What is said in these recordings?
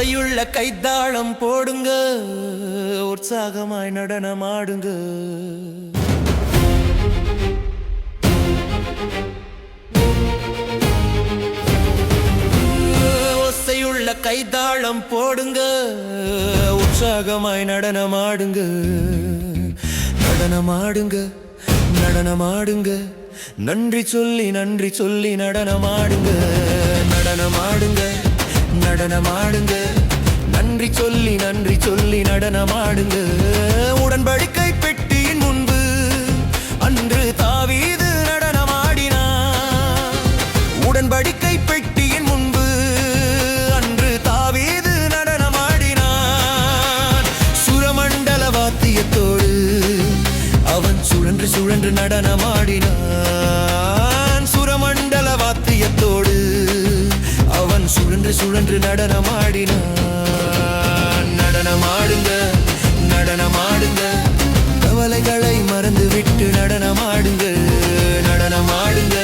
ஆசையுள்ள கைத்தாளம் போடுங்க. உற்சாகமாய் நடனமாடுங்க ஓசையுள்ள கைத்தாளம் போடுங்க. உற்சாகமாய் நடனமாடுங்க நடனமாடுங்க நடனமாடுங்க நன்றி சொல்லி நன்றி சொல்லி நடனமாடுங்க நடனமாடுங்க நடனமாடுங்க. நன்றி சொல்லி நன்றி சொல்லி நடனமாடுங்க. உடன்படிக்கை பெற்று நடனமாடினான் நடனமாடுங்க நடனமாடுங்க. கவலைகளை மறந்து விட்டு நடனமாடுங்க நடனமாடுங்க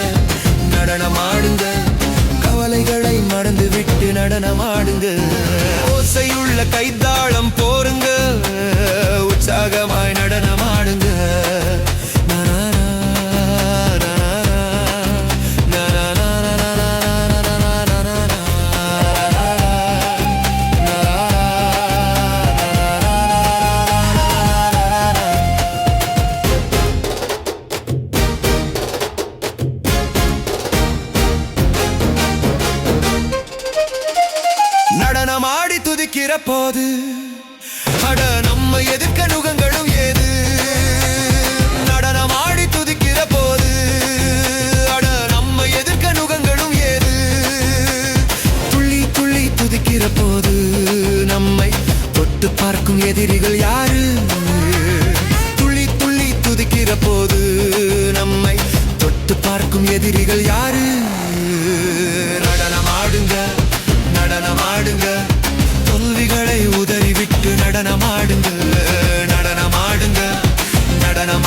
நடனமாடுங்க. கவலைகளை மறந்து விட்டு நடனமாடுங்க. ஓசையுள்ள கைத்தாளம் போருங்க உற்சாகமாய் நடனமாடுங்க. துதிக்கிற போது அட நம்ம எதிர்க்க நுகங்களும் ஏது? நடனமாடி துதிக்கிற போது. அட நம்ம எதிர்க்க நுகங்களும் ஏது? துள்ளி துள்ளி துதிக்கிற போது நம்மை தொட்டு பார்க்கும் எதிரிகள்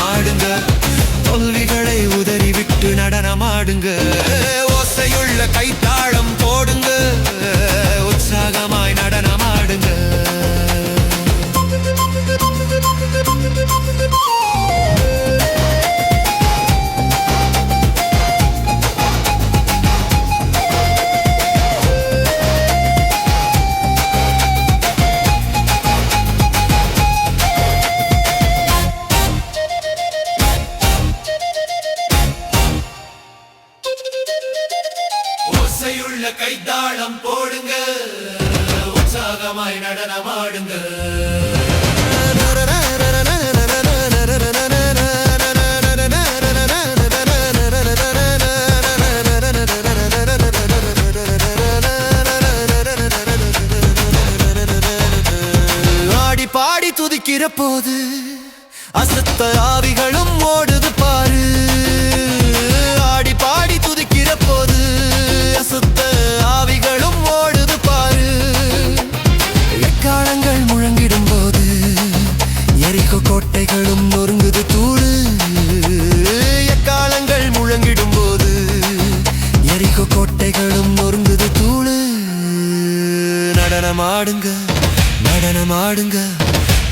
ஆடுங்க தோல்விகளை உதறிவிட்டு நடனமாடுங்க. ஓசையுள்ள கைத்தாளம் போடுங்க. உற்சாகமா ஓசையுள்ள கைத்தாளம் போடுங்க. உற்சாகமாய் நடனமாடுங்க. பாடி துதிக்கிற போது அசத்த ஆவிகளும் நடனமாடுங்க நடனமாடுங்க.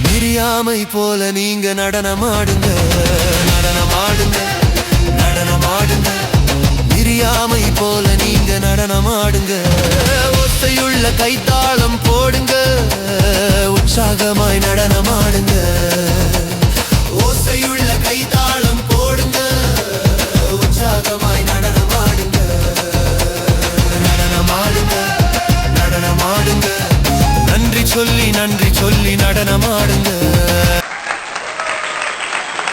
மிரியாமை போல நீங்க நடனமாடுங்க. நடனமாடுங்க நடனமாடுங்க. மிரியாமை போல நீங்க நடனமாடுங்க. ஒத்தையுள்ள கைத்தாளம் போடுங்க. உற்சாகமாய் நடனமாடுங்க. ஆடுங்க சொல்லி நன்றி நடனமாடுங்க.